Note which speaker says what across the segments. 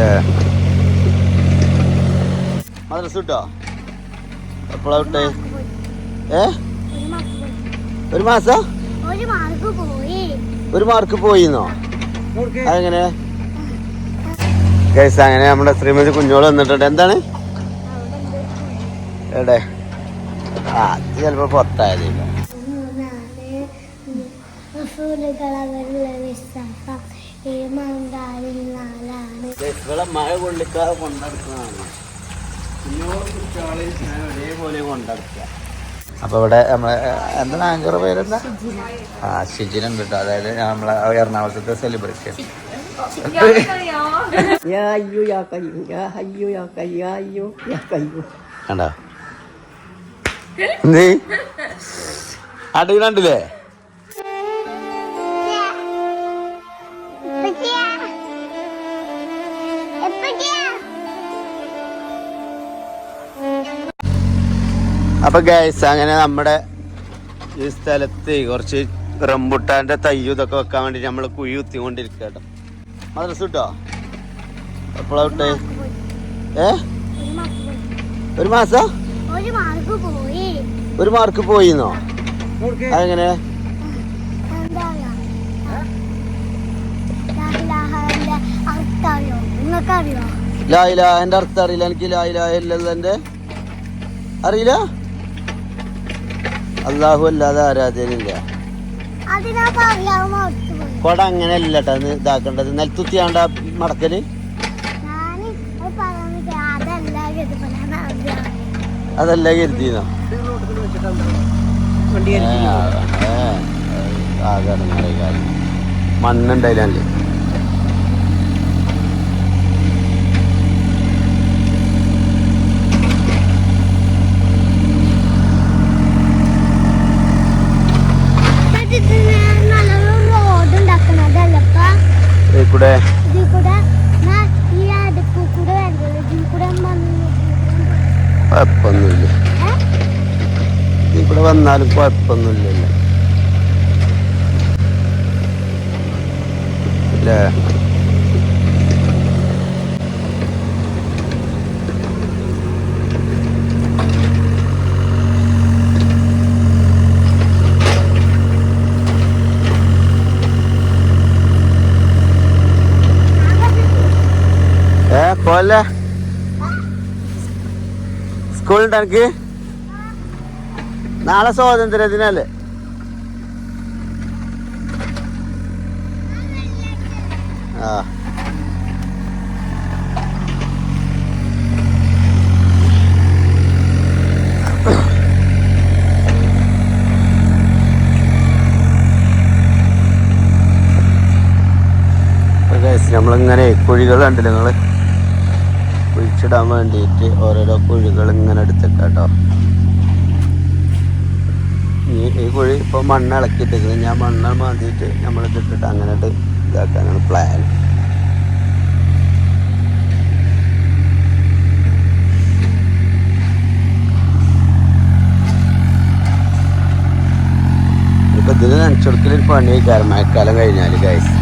Speaker 1: അല്ലേ മദ്രസ കിട്ടോ എപ്പോഴാ വിട്ടേ ഏ ഒരു മാസം
Speaker 2: ഒരു മാർക്ക് പോയി
Speaker 1: ഒരു മാർക്ക് പോയിന്നോ അതെങ്ങനെ കേസ് അങ്ങനെ നമ്മുടെ ശ്രീമതി കുഞ്ഞോൾ വന്നിട്ടുണ്ട് എന്താണ് എവിടെ ആ അത് ചിലപ്പോ പുറത്തായതില്ല
Speaker 2: വിശ്വാസം ഈമാൻദാരിൽ നാലാണ്
Speaker 1: ഇവിടെ മഴ കൊള്ളിക്കാതെ കൊണ്ടെടുക്കുന്നതാണ് ഞാൻ ഒരേപോലെ കൊണ്ടെടുക്കുക. അപ്പൊ ഇവിടെ നമ്മളെ എന്താണ് ആങ്കർ പേരെന്താ? ആ ഷിജിനുണ്ട് കേട്ടോ അതായത് നമ്മളെ എറണാകുളത്തെ സെലിബ്രിറ്റി.
Speaker 3: കണ്ടോ? എന്തേ? അടിയിലുണ്ടല്ലേ kayu,
Speaker 1: അപ്പൊ ഗൈസ് അങ്ങനെ നമ്മുടെ ഈ സ്ഥലത്ത് കുറച്ച് റംബുട്ടാന്റെ തയ്യും ഇതൊക്കെ വെക്കാൻ വേണ്ടി നമ്മൾ കുഴി കുത്തിക്കൊണ്ടിരിക്കുക കേട്ടോ മദ്രസ കിട്ടോ എപ്പോഴാ വിട്ടേ? ഏ? ഒരു മാസം?
Speaker 2: ഒരു മാർക്ക് പോയി.
Speaker 1: ഒരു മാർക്ക് പോയിന്നോ? അതെങ്ങനെ?
Speaker 2: അർത്ഥറിയോ? നിങ്ങൾക്കറിയോ?
Speaker 1: ലായില എന്റെ അർത്ഥം അറിയില്ല. എനിക്ക് ലായില ഇല്ലതിന്റെ അറിയില്ല? അള്ളാഹു അല്ലാതെ ആരാധനയില്ല. കൊട അങ്ങനെ അല്ല കേട്ടോ ഇതാക്കേണ്ടത്. നെൽത്തുത്തിയാണ്ട
Speaker 2: മടക്കൽ? അതല്ല
Speaker 1: കരുതിന്നോ?
Speaker 3: വണ്ടി
Speaker 1: മണ്ണുണ്ടായില്ലേ
Speaker 2: നല്ലൊരു റോഡ് ഉണ്ടാക്കണതല്ലപ്പ
Speaker 1: ഈ കൂടെ
Speaker 2: ഇതിൽ കൂടെ ഞാൻ ഈ അടുപ്പിൽ കൂടെ വരുന്നത് ഇതിൽ കൂടെ വന്ന്
Speaker 1: കുഴപ്പമൊന്നുമില്ല. ഇവിടെ വന്നാലും കുഴപ്പമൊന്നുമില്ലല്ലോ. അല്ലേ ഏ പോലെ സ്കൂളുണ്ട് എനിക്ക് നാളെ സ്വാതന്ത്ര്യ ദിനല്ലേ ആ നമ്മളിങ്ങനെ കുഴികൾ കണ്ടില്ല നിങ്ങൾ? കുഴിച്ചിടാൻ വേണ്ടിയിട്ട് ഓരോരോ കുഴികൾ ഇങ്ങനെ എടുത്തേക്കാം കേട്ടോ. ഈ ഈ കുഴി ഇപ്പോൾ മണ്ണ് ഇളക്കിയിട്ടേക്കുന്നത് ഞാൻ മണ്ണ് മാന്തിയിട്ട് നമ്മൾ ഇതിട്ടിട്ട് അങ്ങനെ ഇതാക്കാനാണ് പ്ലാൻ ഇപ്പൊ ഇതിന് നനച്ചെടുക്കലൊരു പണി കാരണം മഴക്കാലം കഴിഞ്ഞാൽ ഗൈസ്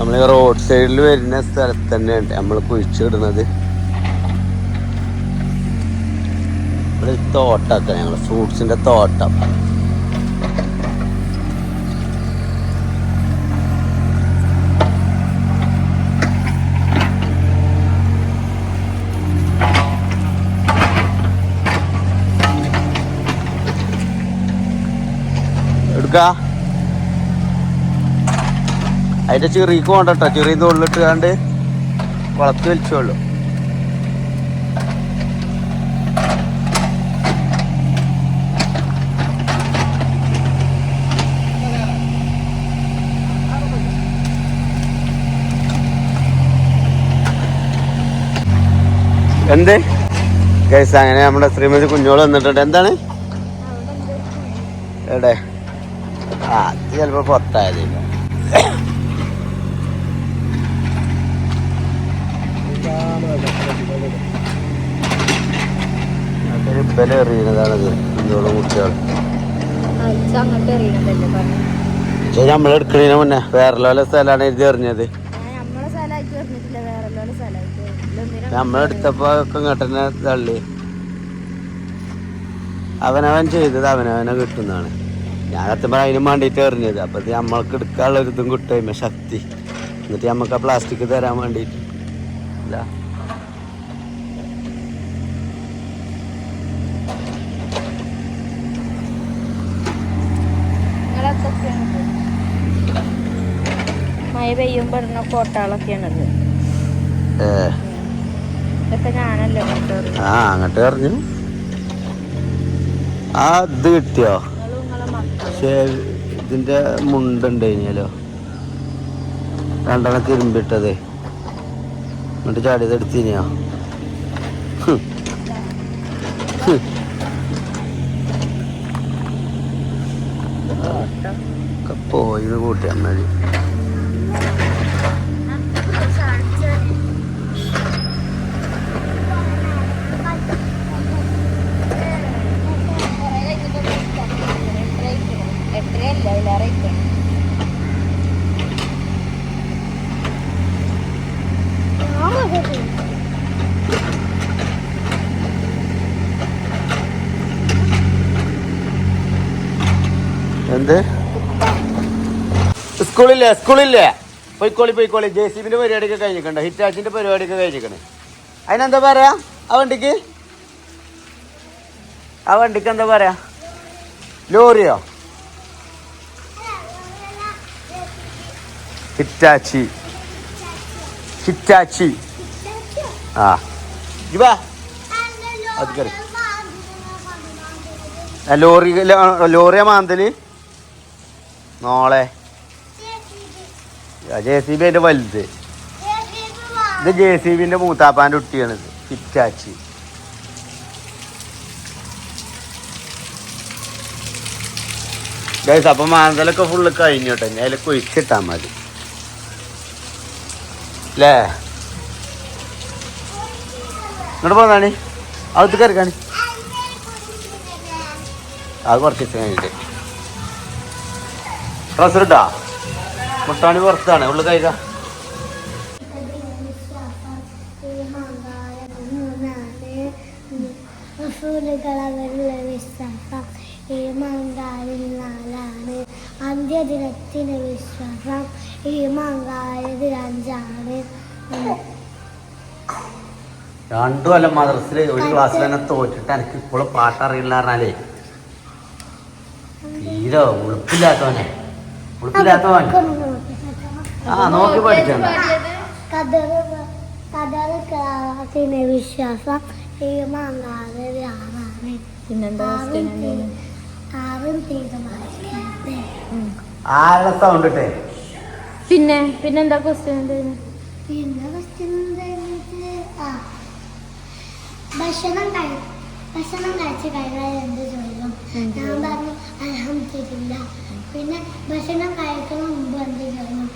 Speaker 1: നമ്മൾ റോഡ് സൈഡിൽ വരുന്ന സ്ഥലത്ത് തന്നെയുണ്ട്. നമ്മൾ കുഴിച്ചിടുന്നത്. ഇവിടെ തോട്ടമൊക്കെ ഞങ്ങൾ ഫ്രൂട്ട്സിന്റെ തോട്ടം. എടുക്കാ? അതിന്റെ ചെറിയ കൊണ്ടട്ടോ ചെറിയ തൊള്ളിട്ട് കണ്ട് വളർത്തി വലിച്ചോളൂ. എന്ത്? കേസ് അങ്ങനെ നമ്മുടെ ശ്രീമതി കുഞ്ഞോൾ വന്നിട്ടുണ്ട്. എന്താണ്? എവിടെ? ആ ചിലപ്പോ ചിലപ്പോ ബല എറിയുന്നതാണത് കുഞ്ഞോളും കുട്ടികൾ നമ്മൾ എടുക്കണേന് മുന്നേ വേറെ സ്ഥലമാണ് എഴുതി എറിഞ്ഞത്. നമ്മളെടുത്തപ്പോ ഒക്കെ തള്ളി. അവനവൻ ചെയ്തത് അവനവനെ കിട്ടുന്നതാണ്. ഞാൻ സത്യം പറഞ്ഞാൽ അതിനും വേണ്ടിയിട്ട് എറിഞ്ഞത്. അപ്പൊ ഇത് നമ്മൾക്ക് എടുക്കാനുള്ള ഒരു ഇതും കിട്ടും ശക്തി. എന്നിട്ട് നമുക്ക് ആ പ്ലാസ്റ്റിക് തരാൻ വേണ്ടിയിട്ട്. ഇല്ല.
Speaker 3: നിങ്ങളൊക്കെയാണ് മഴ പെയ്യുമ്പോൾ ഇടുന്ന ഇതൊക്കെ ഞാനല്ലേ
Speaker 1: ആ അങ്ങോട്ട് പറഞ്ഞു ആ ഇത് കിട്ടിയോ? ഇതിന്റെ മുണ്ടുണ്ട് കഴിഞ്ഞാലോ രണ്ടെണ്ണം തിരുമ്പിട്ടതേ. എന്നിട്ട് ചാടിയത് സ്കൂളില്ലേ സ്കൂളില്ലേ. പൊയ്ക്കോളി പൊയ്ക്കോളി. ജെ സി ബിന്റെ പരിപാടിയൊക്കെ കഴിഞ്ഞിട്ടുണ്ട്. ഹിറ്റാച്ചിന്റെ പരിപാടിയൊക്കെ കഴിഞ്ഞിക്കണ് അതിനെന്താ പറയാ? ആ വണ്ടിക്ക്? ആ വണ്ടിക്ക് എന്താ പറയാ? ലോറിയോ? ഹിറ്റാച്ചി. ഹിറ്റാച്ചി. ആ. ഇവാ ലോറി ലോറിയ മാന്തൽ. നോളെ ജെ സി ബി അതിന്റെ വലുത്. ഇത് ജെ സി ബിന്റെ മൂത്താപ്പാന്റെ കുട്ടിയാണ് ഇത് ഗൈസ് അപ്പൊ മാന്തലൊക്കെ ഫുള്ള് കഴിഞ്ഞു കേട്ടോ. ഇനി അതിൽ കുഴിച്ചിട്ടാ മതി. അല്ലേ ഇങ്ങോട്ട് പോന്നാണി അകത്ത് കയറി കാണി അത് കുറച്ച് കഴിഞ്ഞിട്ട്. ഡ്രസ്സ് ഇട്ടാ മുട്ടാണി പുറത്താണ് ഉള്ളു
Speaker 2: അഞ്ചാണ്
Speaker 1: രണ്ടു കൊല്ലം മദ്രസിൽ ഒരു ക്ലാസ്സിൽ തന്നെ തോറ്റിട്ട് എനിക്ക് ഇപ്പോഴും പാട്ടറിയില്ല പറഞ്ഞാലേ. തീരെ ഉളുപ്പില്ലാത്തവനെ. ഉളുപ്പില്ലാത്തവൻ. ആ നോക്കി
Speaker 2: കഥകളത്തിന് വിശ്വാസം
Speaker 1: ആരുടെ സൗണ്ട് ഇട്ടേ?
Speaker 3: പിന്നെ പിന്നെന്താ ക്വസ്റ്റ്യൻ
Speaker 2: പിന്നെ ക്വസ്റ്റ്യൻ ഭക്ഷണം കഴി ഭക്ഷണം കഴിച്ച് കഴിഞ്ഞാൽ എന്ത് ചോദിക്കും? ഞാൻ പറഞ്ഞു അലഹമില്ല പിന്നെ ഭക്ഷണം കഴിക്കുന്ന മുമ്പ് എന്ത് ചോദിക്കും?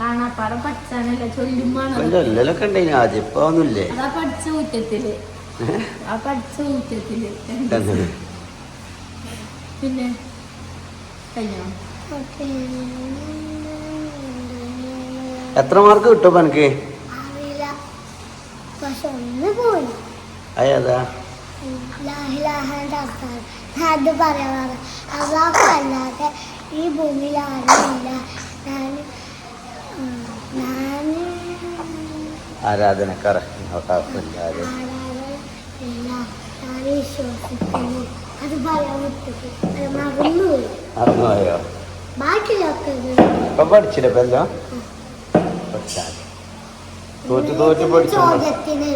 Speaker 3: കാണാപ്പാടം പഠിച്ചാനല്ല
Speaker 1: ഉണ്ടായിന് ആദ്യം ഇപ്പൊ ഒന്നുമില്ലേ?
Speaker 3: അതാ പഠിച്ച ഊറ്റത്തിൽ. ആ പഠിച്ച ഊറ്റത്തിൽ. പിന്നെ കഴിഞ്ഞോ?
Speaker 1: എത്ര മാർക്ക് കിട്ടും എനിക്ക്
Speaker 2: അറിയില്ല. പക്ഷെ ഒന്ന് പോയി.
Speaker 1: അയ്യതാ
Speaker 2: അത് അള്ളാഹു അല്ലാതെ ഈ ഭൂമിയിൽ ആരുമില്ല ഞാൻ ഞാൻ
Speaker 1: ആരാധനക്കാര കുഴപ്പമില്ല ആര്
Speaker 2: ഇല്ല ഞാൻ വിശ്വസിക്കുന്നു. അത് പറയാൻ വിട്ടു അത് മറന്നുപോയി.
Speaker 1: അറിഞ്ഞോയോ
Speaker 2: ബാക്കിയൊക്കെ
Speaker 1: ഇപ്പൊ പഠിച്ചില്ല ഇപ്പൊ എന്താ പഠിച്ചാൽ. തോറ്റ് തോറ്റ് പഠിച്ചു?
Speaker 2: ചോദ്യത്തിന്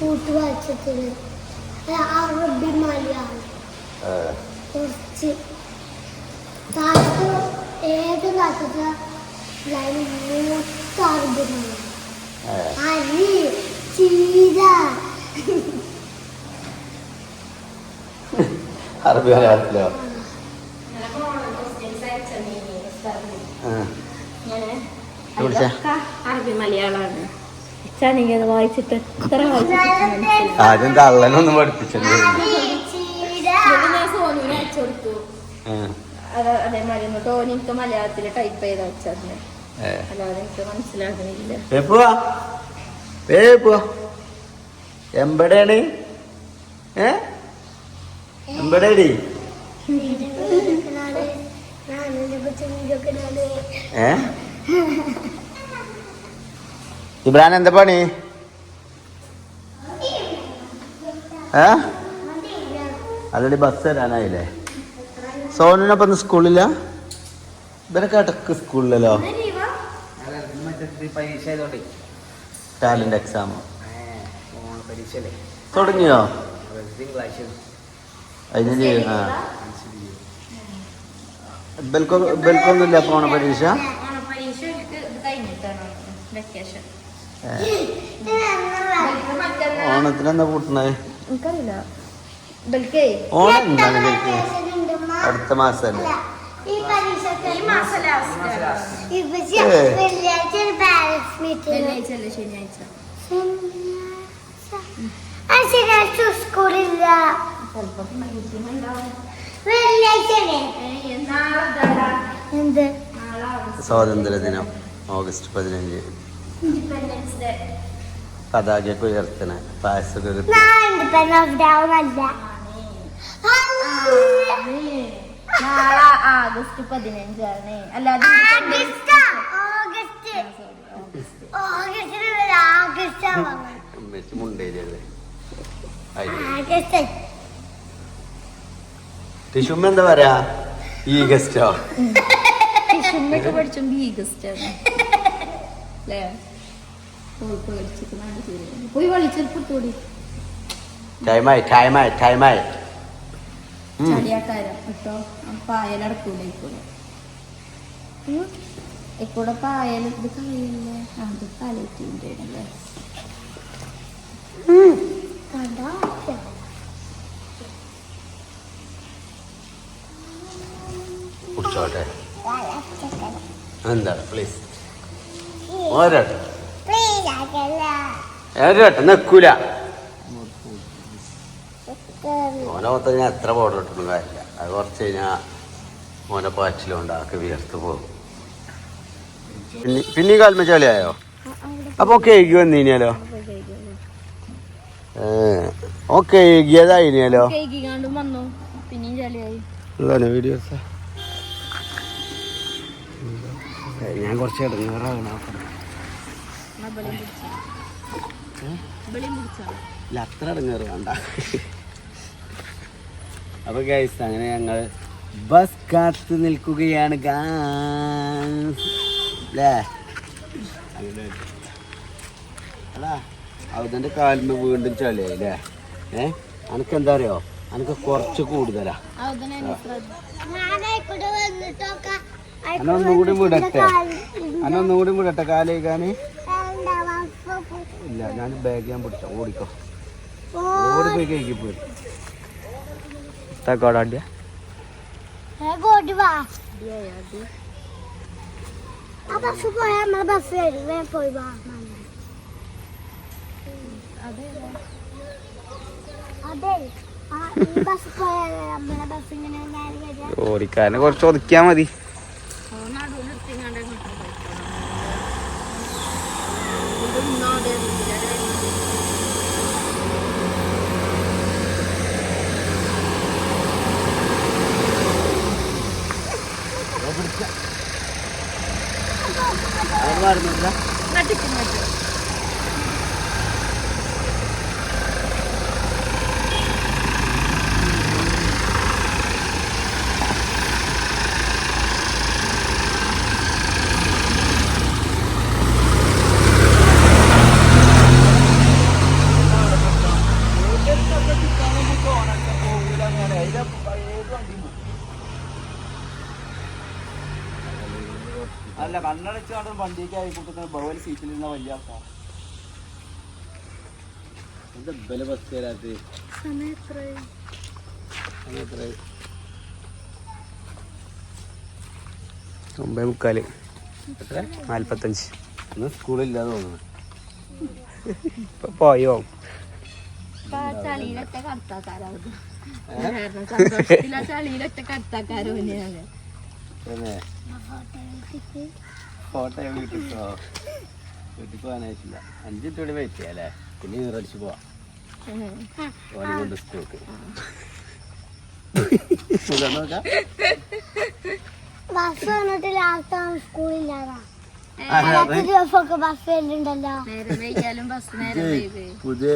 Speaker 2: കൂട്ടു വായിച്ചത്തിന് അറബി മലയാളം കുറച്ച് താഴത്ത് ഏത് നാട്ടത്തെ ലൈൻ മൂത്ത അറബി മലയാളം അരി ചീര.
Speaker 1: അറബി മലയാളത്തിലോ?
Speaker 3: അറബി മലയാളമാണ്. അത് വായിച്ചിട്ട് എത്ര
Speaker 1: ആദ്യം
Speaker 2: അരി
Speaker 1: ആ.
Speaker 3: അത് അതേമാതിരി ഒന്ന് ടോനി എനിക്ക് മലയാളത്തിൽ ടൈപ്പ് ചെയ്ത്
Speaker 1: ഏ.
Speaker 3: അല്ലാതെ എനിക്ക് മനസ്സിലാകുന്നില്ല.
Speaker 1: ഏ പോവാ. ഏ പോവാ. എമ്പടെയാണ് ഏ? എമ്പടേടി? ഏ? ഇബ്രാൻ എന്താ പണി? ഏ? ബസ് വരാനായില്ലേ? സോനുനപ്പം സ്കൂളില സ്കൂളില്ല ഇവരൊക്കെ ഇടയ്ക്ക് സ്കൂളിലല്ലോ. ടാലന്റ് എക്സാം തുടങ്ങിയോ?
Speaker 4: ബെൽക്കൊന്നുമില്ല
Speaker 1: അതിന് ഇബൽക്കൊന്നുമില്ല പോണ പരീക്ഷ. ഓണത്തിനെന്താ കൂട്ടണേ ഓണം എന്താണ് അടുത്ത മാസല്ലേ
Speaker 2: സ്കൂളില്ല
Speaker 1: സ്വാതന്ത്ര്യ ദിനം ഓഗസ്റ്റ് പതിനഞ്ച്.
Speaker 3: ഇൻഡിപെൻഡൻസ് ഡേ
Speaker 1: പതാകയൊക്കെ ഉയർത്തണ. പായസമൊക്കെ കിട്ടും
Speaker 2: ഞാൻ ഇൻഡിപെൻഡൻസ് ഡൗൺ അല്ല
Speaker 3: നാളെ ആഗസ്റ്റ് പതിനഞ്ചാണ്. അല്ലാതെ
Speaker 1: ടിഷുമ്മ എന്താ? പറയാ ഈ ഗസ്റ്റോ
Speaker 3: ടിഷുമ്മൊക്കെ പഠിച്ചും ബീഗസ്റ്റ് ആണ് അല്ലേ? പോയി വിളിച്ചെടുത്തോടി
Speaker 1: ടൈമായി ടൈമായി ടൈമായി.
Speaker 3: ചടിയാക്കാരം കേട്ടോ പായലടക്കൂല ഇക്കൂടെ? ഇക്കൂടെ പായൽ ഇത് കളയില്ലേ? അത് തലയിട്ടില്ലേ
Speaker 2: കണ്ടോ?
Speaker 1: കുടിച്ചോട്ടെ. എന്താ? പ്ലീസ് ഓരോട്ടെ നിക്കൂല. ഓനെ മൊത്തം ഞാൻ എത്ര പൗഡർ ഇട്ടൊന്നും കാര്യമില്ല. അത് കുറച്ച് കഴിഞ്ഞാൽ ഓനെ പാച്ചിലുണ്ട് ആക്കെ വിയർത്ത് പോകും. പിന്നെ പിന്നെയും അപ്പൊ കേക്ക് വന്നിനിയാലോ ഓക്കെ ഏകിയതായിനിയാലോ വീഡിയോസ് ഞാൻ കുറച്ച് ഇടങ്ങാറാണ് അത്ര ഇടങ്ങാറ് വേണ്ട. അപ്പൊ ഗൈസ് അങ്ങനെ ഞങ്ങൾ ബസ് കാത്ത് നിൽക്കുകയാണ് അല്ലേ കാലിന് വീണ്ടും ചളിയായി അല്ലേ ഏ? അനക്ക് എന്താ അറിയോ? അനക്ക് കുറച്ച് കൂടുതലാ.
Speaker 2: ഞാനായിക്കൂടെ വന്നിട്ടൊക്കെ
Speaker 1: അന ഒന്നുകൂടി വിടട്ടെ. അന ഒന്നുകൂടി വിടട്ടെ കാലേക്കാന് ഇല്ല ഞാൻ ബാഗ് ഞാൻ പിടിച്ചോ ഓടിക്കോ. ഓടി. പോയി കഴിക്കും പോയി
Speaker 2: നേരെ വരിക
Speaker 4: ഓടിക്കാരനെ കുറച്ച് ഒതുക്കിയാ മതി അല്ല കണ്ട് വണ്ടിയൊക്കെ ആയിക്കോട്ടെ സീറ്റിൽ സീറ്റിലിരുന്ന വലിയ ആൾക്കാർ
Speaker 1: എന്താ ബല ബസ് തരാത്ത?
Speaker 4: ഒമ്പത് മുക്കാൽ. നാൽപ്പത്തഞ്ച്
Speaker 1: ഇന്ന് സ്കൂളില്ലാതെ തോന്നുന്നു.
Speaker 4: ഇപ്പൊ പോയോ?
Speaker 3: ചളിയിലൊക്കെ കടത്താക്കാരാവും ചളിയിലൊക്കെ കടത്താക്കാരോ തന്നെയാണ്
Speaker 1: ഫോട്ടോ വീട്ടിൽ പോ വീട്ടിൽ പോകാനായിട്ടില്ല. അഞ്ച് മിനിറ്റ് കൂടി വെയിറ്റ് പിന്നെ നീറടിച്ച് പോവാം. ഓനെ കൊണ്ട് സ്കൂൾക്ക് നോക്കാം.
Speaker 2: ബസ് വന്നിട്ട് ലാസ്റ്റ് സ്കൂളില്ലാതാ
Speaker 1: പുതിയ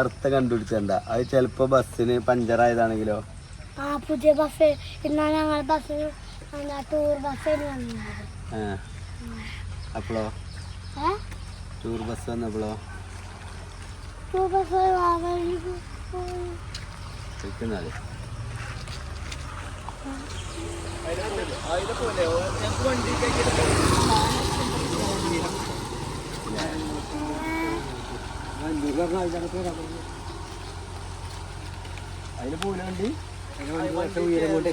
Speaker 1: അർത്ഥം കണ്ടുപിടിച്ചണ്ട. അത് ചെലപ്പോ ബസ്സിന് പഞ്ചറായതാണെങ്കിലോ
Speaker 2: ആ പുതിയ ബസ് ഇന്നാണ് ഞങ്ങൾ ബസ് ടൂർ ബസ് വന്നത്.
Speaker 1: അപ്പോളോ? ടൂർ ബസ് വന്നപ്പോളോ?
Speaker 2: ടൂർ ബസ്
Speaker 1: ചോദിക്കുന്നത്
Speaker 4: അതിന് പോലെ വണ്ടി ഉയരം കൊണ്ട് പോലെ വണ്ടി
Speaker 2: ചാച്ചിട്ട്
Speaker 4: വണ്ടി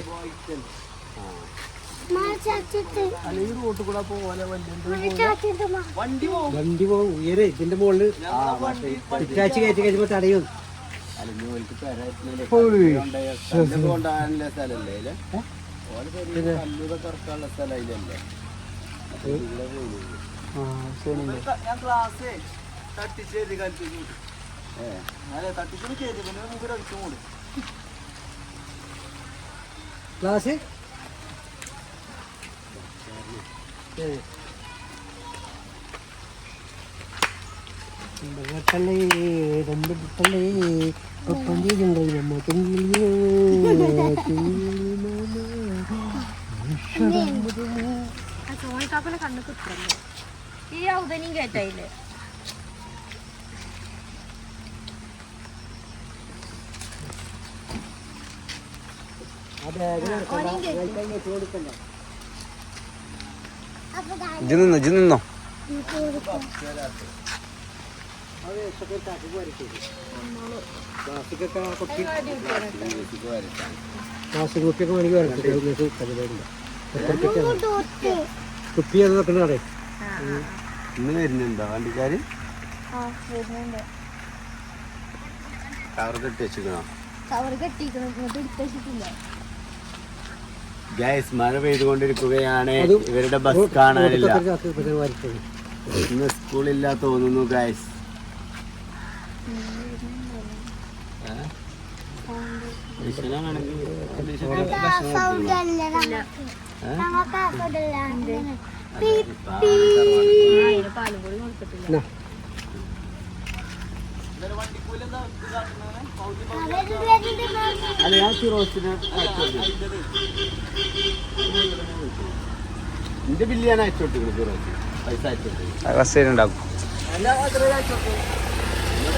Speaker 4: പോകും
Speaker 5: വണ്ടി പോകും ഉയരെ ഇതിന്റെ മുകളിൽ ഇറ്റാച്ച് കയറ്റി കഴിയുമ്പോ തടയും.
Speaker 1: അല്ലെങ്കിൽ
Speaker 4: തട്ടിച്ച് എഴുതി കളിച്ചു
Speaker 1: ഏ
Speaker 4: അതെ തട്ടിച്ച് കയറ്റി പിന്നെ നമുക്ക് അടിച്ചു കൂടും
Speaker 5: ക്ലാസ് ബട്ടല്ലേ രണ്ട് ബട്ടല്ലേ
Speaker 1: ഇജ്ജ് നിന്നോ ഇജ്ജ് നിന്നോ.
Speaker 5: പ്ലാസ്റ്റിക്കൊക്കെ കുപ്പി പ്ലാസ്റ്റിക് കുപ്പിയൊക്കെ വേണമെങ്കിൽ വരട്ടെ. പരിപാടിയില്ല കുപ്പി അത് വെക്കണേ
Speaker 1: ഇന്ന് വരുന്നുണ്ടോ വണ്ടിക്കാര്? കവർ കെട്ടി വെച്ചിക്കണോ
Speaker 3: കവർ കെട്ടിക്കണം
Speaker 1: ഗൈസ് മഴ പെയ്തുകൊണ്ടിരിക്കുകയാണ് ഇവരുടെ ബസ് കാണാനില്ല ഇന്ന് സ്കൂളില്ല തോന്നുന്നു ഗൈസ്
Speaker 3: പാലും കൂടി കൊടുത്തിട്ടില്ല
Speaker 1: അല്ല ഞാൻ ഫിറോസിന് ബില്ല് ഞാൻ അയച്ചോട്ട് ഫിറോസ് പൈസ അയച്ചോട്ട്
Speaker 6: ബസ് ഉണ്ടാക്കും.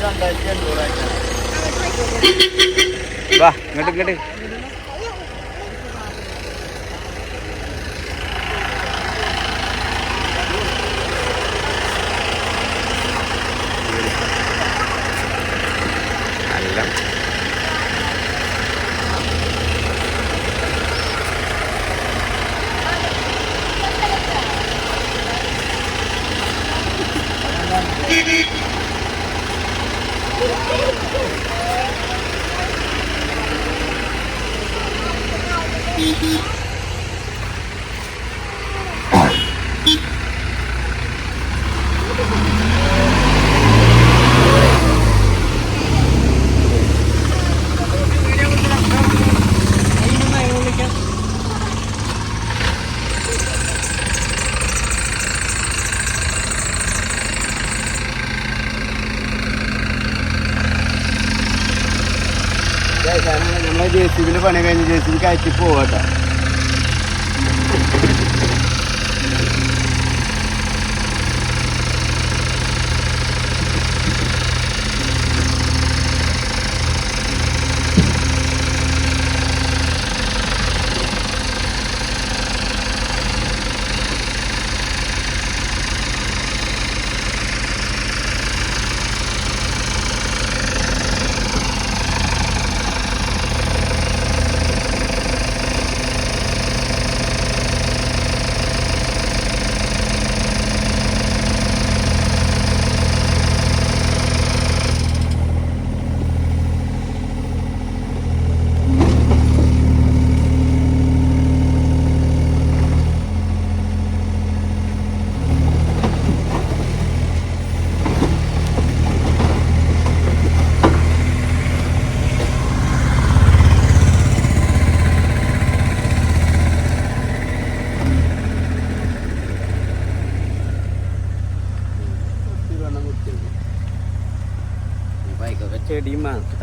Speaker 1: രണ്ടായിരത്തി അഞ്ഞൂറ്
Speaker 6: വാ ഇങ്ങോട്ട് ഇങ്ങോട്ട് നല്ല
Speaker 1: നമ്മളെ ജെ സി ബിന്റെ പണി കഴിഞ്ഞ് ജെ സി ബി കയറ്റി പോകട്ടോ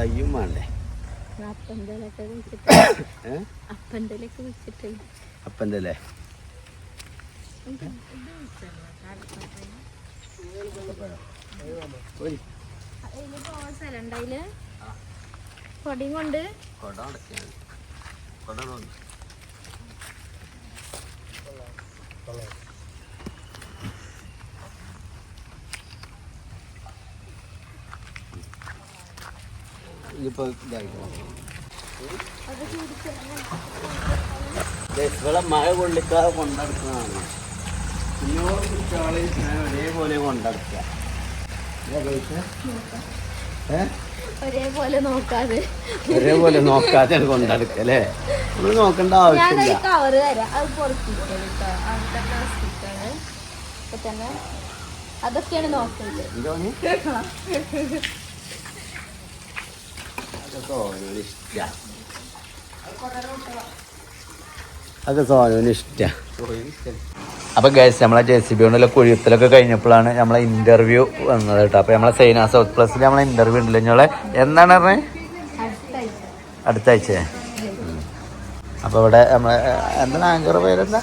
Speaker 1: തയ്യും വേണ്ടേ? അപ്പന്റെ അല്ലേ
Speaker 3: കൊടിയും കൊണ്ട്?
Speaker 1: കൊട കൊട നോക്കി ഇതിപ്പോ ഇതായിക്കോ ഇവിടെ മഴ കൊള്ളിക്കാതെ കൊണ്ടെടുക്കുന്നതാണ്. ഞാൻ ഒരേപോലെ കൊണ്ടെടുക്കുക.
Speaker 3: ഒരേപോലെ നോക്കാതെ.
Speaker 1: ഒരേപോലെ നോക്കാതെ കൊണ്ടെടുക്കുക അല്ലേ? നമ്മൾ നോക്കേണ്ട ആവശ്യമില്ല.
Speaker 3: തരാം. അത് അതൊക്കെയാണ് നോക്കുന്നത്.
Speaker 1: അതൊക്കെ ഓരോന്ന് ഇഷ്ടാ അതൊക്കെ സോനുവിന് ഇഷ്ടാ അപ്പൊ ഗൈസ് നമ്മളെ ജെ സി ബി കൊണ്ടുള്ള കുഴിയത്തിലൊക്കെ കഴിഞ്ഞപ്പോഴാണ് നമ്മളെ ഇന്റർവ്യൂ വന്നത് കേട്ടോ. അപ്പൊ നമ്മളെ സൈന സൗത്ത് പ്ലസിൽ നമ്മളെ ഇന്റർവ്യൂ ഉണ്ടല്ലോ. ഞങ്ങളെ എന്താണ് പറഞ്ഞത് അടുത്ത ആഴ്ച അപ്പൊ ഇവിടെ നമ്മളെ എന്താണ് ആങ്കർ പേരെന്താ?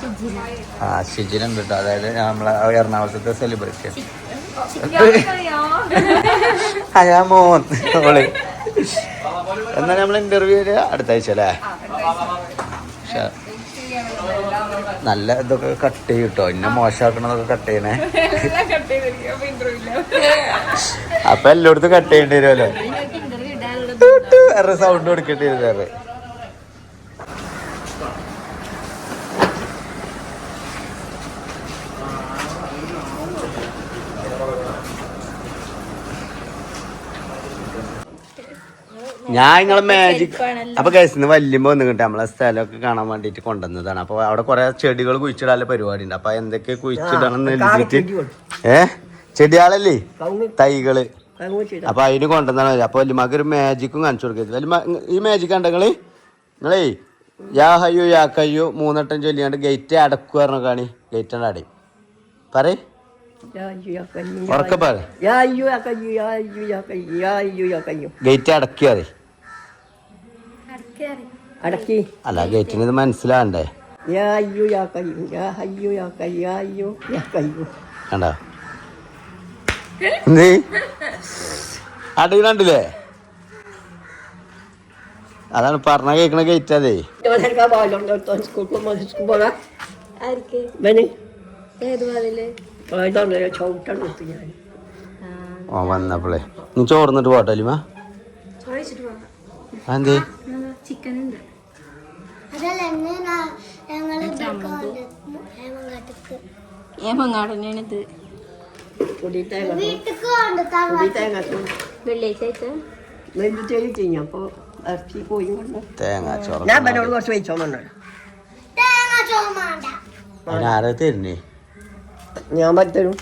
Speaker 1: ആ ഷിജിൻ ഉണ്ട് കേട്ടോ. അതായത് നമ്മളെ എറണാകുളത്തെ സെലിബ്രിറ്റി അയാ മോൻ ഓൾ എന്നാ നമ്മൾ ഇന്റർവ്യൂ അടുത്ത ആഴ്ച അല്ലേ? നല്ല ഇതൊക്കെ കട്ട് ചെയ്യും കേട്ടോ എന്നെ മോശമാക്കണതൊക്കെ കട്ട് ചെയ്യണേ. അപ്പൊ എല്ലായിടത്തും കട്ട് ചെയ്യേണ്ടി വരുമല്ലോ. സൗണ്ട് കൊടുക്കേണ്ടി വരും വേറെ ഞാൻ നിങ്ങളെ മാജിക് അപ്പൊ കഴിച്ചുന്ന വല്യമ്പോ വന്ന് കിട്ടും നമ്മളെ സ്ഥലമൊക്കെ കാണാൻ വേണ്ടിട്ട് കൊണ്ടുവന്നതാണ്. അപ്പൊ അവിടെ കുറെ ചെടികൾ കുഴിച്ചിടാനുള്ള പരിപാടി ഉണ്ട് അപ്പൊ എന്തൊക്കെ കുഴിച്ചിടണം എഴുതിയിട്ട് ഏ? ചെടിയാളല്ലേ?
Speaker 5: തൈകൾ.
Speaker 1: അപ്പൊ അതിന് കൊണ്ടുവന്നാണ് അപ്പൊ വല്യമാക്ക് ഒരു മാജിക്കും കാണിച്ചു കൊടുക്കരുത്. വല്യമ്മ ഈ മാജിക് കണ്ടങ്ങൾ നിങ്ങളേ? യാ ഹയ്യോ യാ കയ്യോ മൂന്നെട്ടം ചൊല്ലിയാണ്ട് ഗേറ്റ് അടക്കുക പറഞ്ഞ കാണി ഗേറ്റ് അടയും. പറയേ. ഉറക്കെ പറ ഗേറ്റ് അടക്കിയാതെ
Speaker 5: അടക്കി.
Speaker 1: അല്ല ഗേറ്റിന് ഇത് മനസ്സിലാണ്ടേ
Speaker 5: യാ അയ്യോ യാ കയ്യോ യാ അയ്യോ യാ കയ്യോ യാ അയ്യോ യാ കയ്യോ.
Speaker 1: കണ്ടോ? അടയിലുണ്ടില്ലേ അതാണ് പറഞ്ഞ കേക്കണ ഗേറ്റ് അതേ. ഓ വന്നപ്പോളേ. നീ ചോർന്നിട്ട് പോട്ടെ അലിമ എന്തേ
Speaker 3: ചിക്കൻ ഉണ്ട്.
Speaker 2: അതല്ല
Speaker 5: തേങ്ങ
Speaker 1: ചോറ്
Speaker 5: ഞാൻ കുറച്ച് വെച്ചോന്നുണ്ട്
Speaker 1: തരുന്നേ?
Speaker 5: ഞാൻ പറ്റരും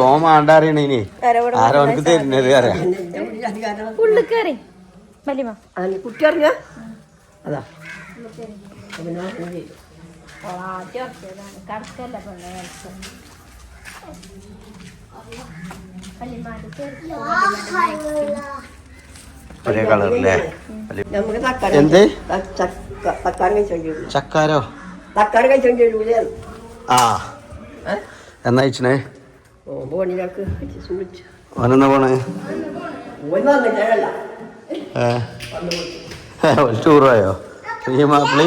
Speaker 1: ഓ മാണ്ട അറിയണേ ഇനി. ആരോനക്ക് തരുന്നത് അറിയാം.
Speaker 3: വലിയ
Speaker 5: കുട്ടി അറിഞ്ഞ അതാ.
Speaker 1: ഒരേ കളറല്ലേ എന്ത്? ചക്കാരോ?
Speaker 5: തക്കാളി കഴിച്ചോണ്ടി വരൂലേ
Speaker 1: ആ. എന്നാ അയച്ചേ
Speaker 5: ഓ പോണിലേക്ക് സൂചിച്ചു
Speaker 1: ഓനെന്നാ പോണേ?
Speaker 5: ഓൻ വന്നിട്ടല്ല
Speaker 1: ഒരു ടൂർ പോയോ ഈ മാപ്പിളി?